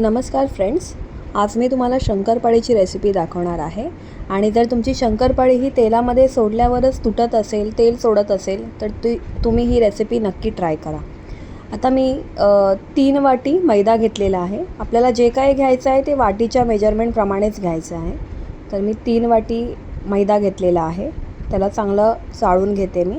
नमस्कार फ्रेंड्स आज मी तुम्हाला शंकरपाळीची रेसिपी दाखवणार आहे. आणि जर तुमची शंकरपाळी ही तेलामध्ये सोडल्यावरच तुटत असेल तेल सोडत असेल तर ती तुम्ही ही रेसिपी नक्की ट्राय करा. आता मी तीन वाटी मैदा घेतलेला आहे. आपल्याला जे काय घ्यायचं आहे ते वाटीच्या मेजरमेंटप्रमाणेच घ्यायचं आहे. तर मी तीन वाटी मैदा घेतलेला आहे. त्याला चांगलं चाळून घेते मी.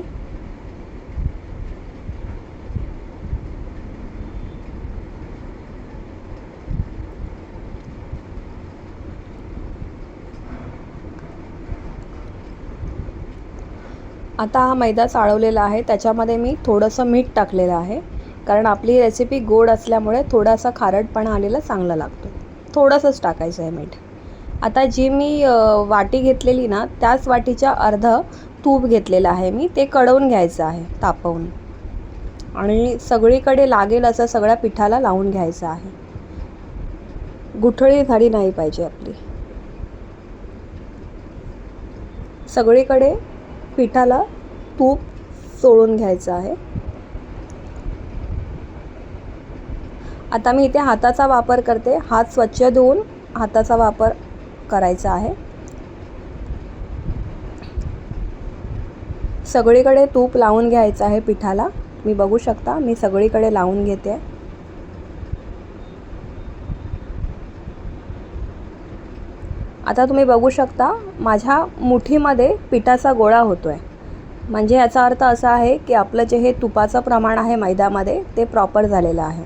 आता हा मैदा चाळवलेला आहे. त्याच्यामध्ये मी थोडंसं मीठ टाकलेलं आहे. कारण आपली रेसिपी गोड असल्यामुळे थोडासा खारटपणा आलेला चांगला लागतो. थोडंसंच टाकायचं आहे मीठ. आता जी मी वाटी घेतलेली ना त्याच वाटीच्या अर्ध तूप घेतलेलं आहे मी. ते कडवून घ्यायचं आहे तापवून. आणि सगळीकडे लागेल असं सगळ्या पिठाला लावून घ्यायचं आहे. गुठळी झाली नाही पाहिजे आपली. सगळीकडे पिठाला तूप चोळून घ्यायचं आहे. आता मी इथे हाताचा वापर करते. हात स्वच्छ धुवून हाताचा वापर करायचा आहे. सगळीकडे तूप लावून घ्यायचं आहे पिठाला. मी बघू शकता मी सगळीकडे लावून घेते. आता तुम्ही बघू शकता माझ्या मुठीमध्ये पिठाचा गोळा होतो आहे म्हणजे याचा अर्थ असा आहे की आपलं जे हे तुपाचं प्रमाण आहे मैद्यामध्ये ते प्रॉपर झालेलं आहे.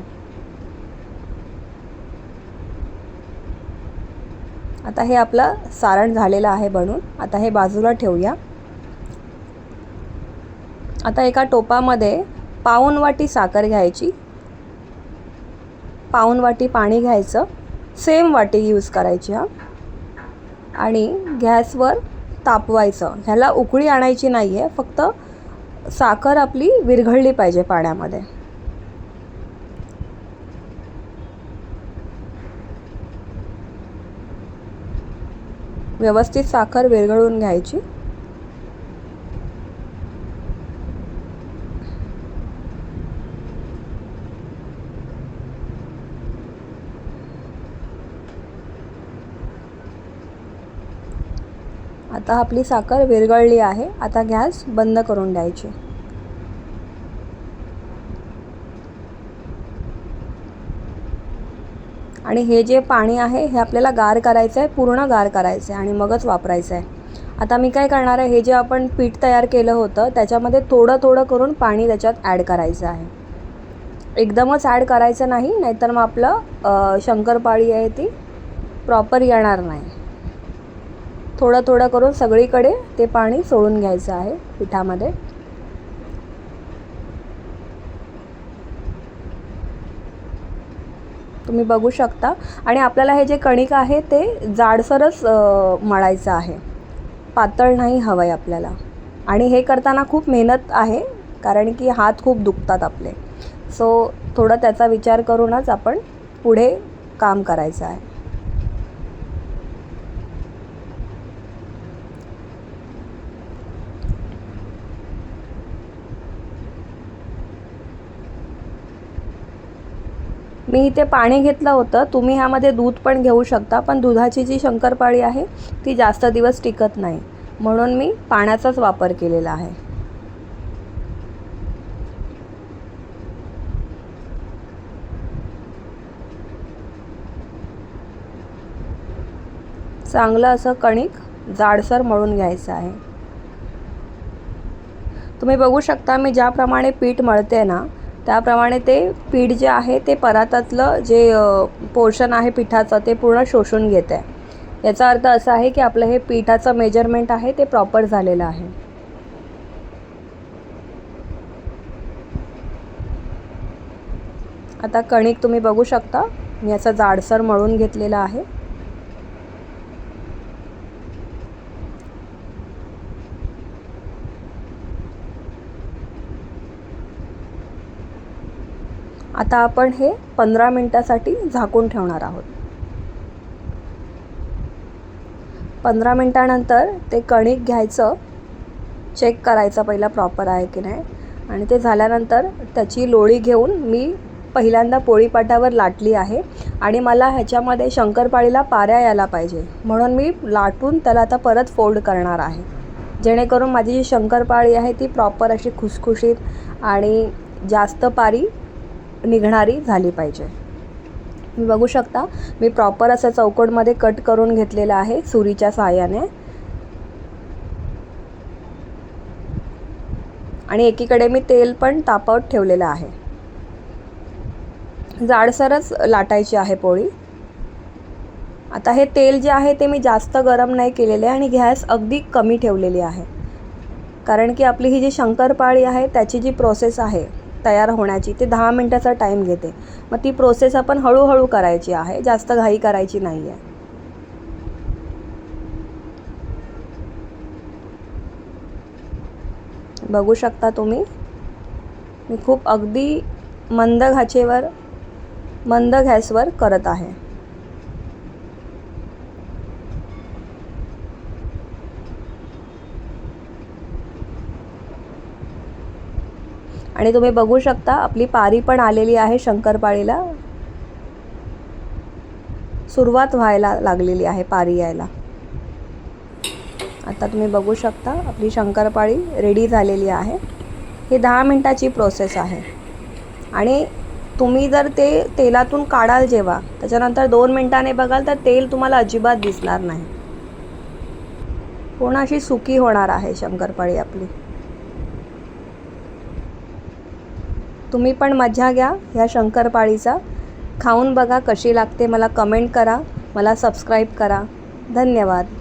आता हे आपलं सारण झालेलं आहे बनून. आता हे बाजूला ठेवूया. आता एका टोपामध्ये पाऊण वाटी साखर घ्यायची. पाऊण वाटी पाणी घ्यायचं. सेम वाटी यूज करायची हा. आणि गॅसवर तापवायचं. ह्याला उकळी आणायची नाही आहे फक्त साखर आपली विरघळली पाहिजे पाण्यामध्ये. व्यवस्थित साखर विरघळून घ्यायची. आता आपली साखर विरघळली आहे. आता गॅस बंद करून द्यायची. आणि हे जे पाणी आहे हे आपल्याला गार करायचं आहे पूर्ण गार करायचं आहे आणि मगच वापरायचं आहे आता मी काय करणार आहे हे जे आपण पीठ तयार केलं होतं त्याच्यामध्ये थोडं थोडं करून पाणी त्याच्यात ॲड करायचं आहे. एकदमच ॲड करायचं नाही नाहीतर मग आपलं शंकरपाळी आहे ती प्रॉपर येणार नाही. थोडं थोडं करून सगळीकडे ते पाणी सोडून घ्यायचं आहे पिठामध्ये. तुम्ही बघू शकता. आणि आपल्याला हे जे कणिक आहे ते जाडसरच मळायचं आहे. पातळ नाही हवं आहे आपल्याला. आणि हे करताना खूप मेहनत आहे कारण की हात खूप दुखतात आपले. सो थोडं त्याचा विचार करूनच आपण पुढे काम करायचं आहे. मी इथे पाणी घेतलं होतं. तुम्ही ह्यामध्ये दूध पण घेऊ शकता पण दुधाची जी शंकरपाळी आहे ती जास्त दिवस टिकत नाही. म्हणून मी पाण्याचाच वापर केलेला आहे. चांगलं असं कणिक जाडसर मळून घ्यायचं आहे. तुम्ही बघू शकता मी ज्याप्रमाणे पीठ मळते ना त्याप्रमाणे ते पीठ जे आहे ते परातातलं जे पोर्शन आहे पिठाचं ते पूर्ण शोषून घेत आहे याचा अर्थ असा आहे की आपलं हे पिठाचं मेजरमेंट आहे ते प्रॉपर झालेलं आहे. आता कणिक तुम्ही बघू शकता. मी असं जाडसर मळून घेतलेलं आहे. आता आपण हे पंधरा मिनटासाठी झाकून ठेवणार आहोत. पंधरा मिनटानंतर ते कणिक घ्यायचं चेक करायचं पहिला प्रॉपर आहे की नाही. आणि ते झाल्यानंतर त्याची लोळी घेऊन मी पहिल्यांदा पोळीपाटावर लाटली आहे. आणि मला ह्याच्यामध्ये शंकरपाळीला पाऱ्या यायला पाहिजे. म्हणून मी लाटून त्याला आता परत फोल्ड करणार आहे. जेणेकरून माझी जी शंकरपाळी आहे ती प्रॉपर अशी खुसखुशीत आणि जास्त पारी निघणारी झाली पाहिजे. तुम्ही बघू शकता मी प्रॉपर असं चौकटमध्ये कट करून घेतलेलं आहे सुरीच्या सहाय्याने. आणि एकीकडे मी तेल पण तापवत ठेवलेलं आहे. जाडसरच लाटायची आहे पोळी. आता हे तेल जे आहे ते मी जास्त गरम नाही केलेले आणि गॅस अगदी कमी ठेवलेली आहे. कारण की आपली ही जी शंकरपाळी आहे त्याची जी प्रोसेस आहे तयार होण्याची ते दहा मिनटाचा टाईम घेते. मग ती प्रोसेस आपण हळूहळू करायची आहे जास्त घाई करायची नाही आहे बघू शकता तुम्ही मी खूप अगदी मंद घाचेवर मंद गॅसवर करत आहे. आणि तुम्ही बघू शकता आपली पारी पण आलेली आहे शंकरपाळीला. सुरुवात व्हायला लागलेली आहे पारी यायला. आता तुम्ही बघू शकता आपली शंकरपाळी रेडी झालेली आहे. ही दहा मिनटाची प्रोसेस आहे. आणि तुम्ही जर ते तेलातून काढाल जेव्हा त्याच्यानंतर दोन मिनटाने बघाल तर तेल तुम्हाला अजिबात दिसणार नाही. पूर्ण अशी सुकी होणार आहे शंकरपाळी आपली. तुम्ही पण मजा घ्या ह्या शंकरपाळीचा. खाऊन बघा कशी लागते मला कमेंट करा मला सबस्क्राईब करा. धन्यवाद.